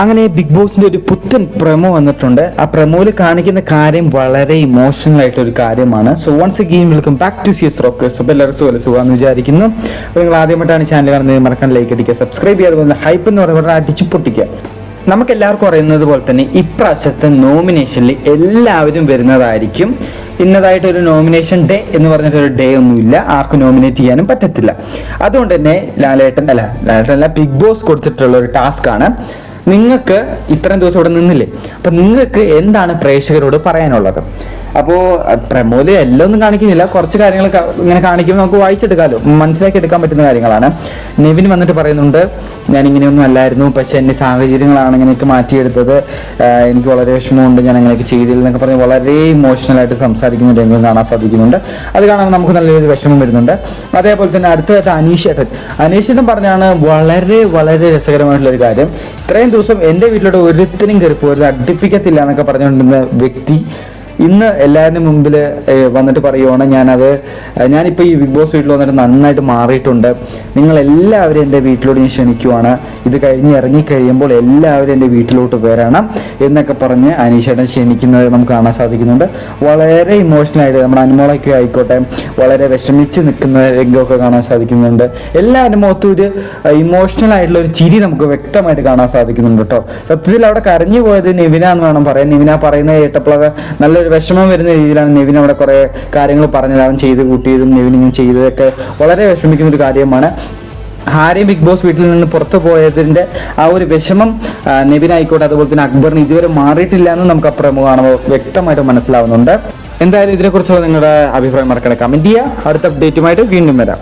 അങ്ങനെ ബിഗ് ബോസിന്റെ ഒരു പുത്തൻ പ്രമോ വന്നിട്ടുണ്ട്. ആ പ്രമോയിൽ കാണിക്കുന്ന കാര്യം വളരെ ഇമോഷണൽ ആയിട്ട് ഒരു കാര്യമാണ്. So once again welcome back to C S rockers അപ്പോൾ എല്ലാവരും സുഖം സുഖമെന്ന് വിചാരിക്കുന്നു. നിങ്ങൾ ആദ്യമായിട്ടാണ് ചാനൽ കാണുന്നത് മറക്കാൻ ലൈക്ക് അടിക്കുക സബ്സ്ക്രൈബ് ചെയ്യാതെ വന്ന് ഹൈപ്പ് എന്ന് പറയുമ്പോൾ അടിച്ചു പൊട്ടിക്കുക. നമുക്ക് എല്ലാവർക്കും അറിയുന്നത് പോലെ തന്നെ ഇപ്രാവശ്യത്തെ നോമിനേഷനിൽ എല്ലാവരും വരുന്നതായിരിക്കും. ഇന്നതായിട്ട് ഒരു നോമിനേഷൻ ഡേ എന്ന് പറഞ്ഞിട്ടൊരു ഡേ ഒന്നുമില്ല. ആർക്കും നോമിനേറ്റ് ചെയ്യാനും പറ്റത്തില്ല. അതുകൊണ്ട് തന്നെ ലാലേട്ടൻ അല്ല ലാലേട്ടൻ അല്ല ബിഗ് ബോസ് കൊടുത്തിട്ടുള്ള ഒരു ടാസ്ക് ആണ്. നിങ്ങൾക്ക് ഇത്രയും ദിവസം ഇവിടെ നിന്നില്ലേ? അപ്പം നിങ്ങൾക്ക് എന്താണ് പ്രേക്ഷകരോട് പറയാനുള്ളത്? അപ്പോൾ പ്രമോൽ എല്ലാം ഒന്നും കാണിക്കുന്നില്ല. കുറച്ച് കാര്യങ്ങൾ ഇങ്ങനെ കാണിക്കുമ്പോൾ നമുക്ക് വായിച്ചെടുക്കാമല്ലോ മനസ്സിലാക്കി എടുക്കാൻ പറ്റുന്ന കാര്യങ്ങളാണ്. നെവിൻ വന്നിട്ട് പറയുന്നുണ്ട് ഞാൻ ഇങ്ങനെയൊന്നും അല്ലായിരുന്നു. പക്ഷെ എന്റെ സാഹചര്യങ്ങളാണ് ഇങ്ങനെയൊക്കെ മാറ്റിയെടുത്തത്. എനിക്ക് വളരെ വിഷമമുണ്ട്. ഞാൻ അങ്ങനെയൊക്കെ ചെയ്തില്ല എന്നൊക്കെ പറഞ്ഞ് വളരെ ഇമോഷണൽ ആയിട്ട് സംസാരിക്കുന്ന രംഗം കാണാൻ സാധിക്കുന്നുണ്ട്. അത് കാണാൻ നമുക്ക് നല്ല രീതിയിൽ വിഷമം വരുന്നുണ്ട്. അതേപോലെ തന്നെ അടുത്തതായിട്ട് അനീഷ് ഏട്ടൻ. അനീഷ് ഏട്ടൻ പറഞ്ഞാണ് വളരെ വളരെ രസകരമായിട്ടുള്ള ഒരു കാര്യം. ഇത്രയും ദിവസം എന്റെ വീട്ടിലോട്ട് ഒരുത്തിനും കയറി പോരുത് അടുപ്പിക്കത്തില്ല എന്നൊക്കെ പറഞ്ഞുകൊണ്ടിരുന്ന വ്യക്തി ഇന്ന് എല്ലാവരുടെ മുമ്പിൽ വന്നിട്ട് പറയുവാണ് ഞാനത് ഞാനിപ്പോൾ ഈ ബിഗ് ബോസ് വീട്ടിൽ വന്നിട്ട് നന്നായിട്ട് മാറിയിട്ടുണ്ട്. നിങ്ങൾ എല്ലാവരും എന്റെ വീട്ടിലോട്ട് ഞാൻ ക്ഷണിക്കുവാണ്. ഇത് കഴിഞ്ഞ് ഇറങ്ങി കഴിയുമ്പോൾ എല്ലാവരും എന്റെ വീട്ടിലോട്ട് വരണം എന്നൊക്കെ പറഞ്ഞ് അനീഷേട്ടൻ ക്ഷണിക്കുന്നത് നമുക്ക് കാണാൻ സാധിക്കുന്നുണ്ട്. വളരെ ഇമോഷണൽ ആയിട്ട് നമ്മുടെ അനുമോളൊക്കെ ആയിക്കോട്ടെ വളരെ വിഷമിച്ച് നിൽക്കുന്ന രംഗമൊക്കെ കാണാൻ സാധിക്കുന്നുണ്ട്. എല്ലാ മുഖത്തും ഒരു ഇമോഷണൽ ആയിട്ടുള്ള ഒരു ചിരി നമുക്ക് വ്യക്തമായിട്ട് കാണാൻ സാധിക്കുന്നുണ്ട് കേട്ടോ. സത്യത്തിൽ അവിടെ കരഞ്ഞു പോയത് നിവിന എന്ന് വേണം പറയാൻ. നിവിന പറയുന്നത് കേട്ടപ്പോഴൊക്കെ നല്ലൊരു വിഷമം വരുന്ന രീതിയിലാണ് നെവിൻ അവിടെ കുറേ കാര്യങ്ങൾ പറഞ്ഞത്. അവൻ ചെയ്ത് കൂട്ടിയതും നിവിൻ ഇങ്ങനെ ചെയ്തതൊക്കെ വളരെ വിഷമിക്കുന്ന ഒരു കാര്യമാണ്. ഹാരി ബിഗ് ബോസ് വീട്ടിൽ നിന്ന് പുറത്തു പോയതിന്റെ ആ ഒരു വിഷമം നെവിൻ ആയിക്കോട്ടെ അതുപോലെ തന്നെ അക്ബറിന് ഇതുവരെ മാറിയിട്ടില്ല എന്ന് നമുക്ക് അപ്പുറം കാണുമ്പോൾ വ്യക്തമായിട്ട് മനസ്സിലാവുന്നുണ്ട്. എന്തായാലും ഇതിനെക്കുറിച്ചുള്ള നിങ്ങളുടെ അഭിപ്രായം മറക്കണേ കമന്റ് ചെയ്യുക. അടുത്ത അപ്ഡേറ്റുമായിട്ട് വീണ്ടും വരാം.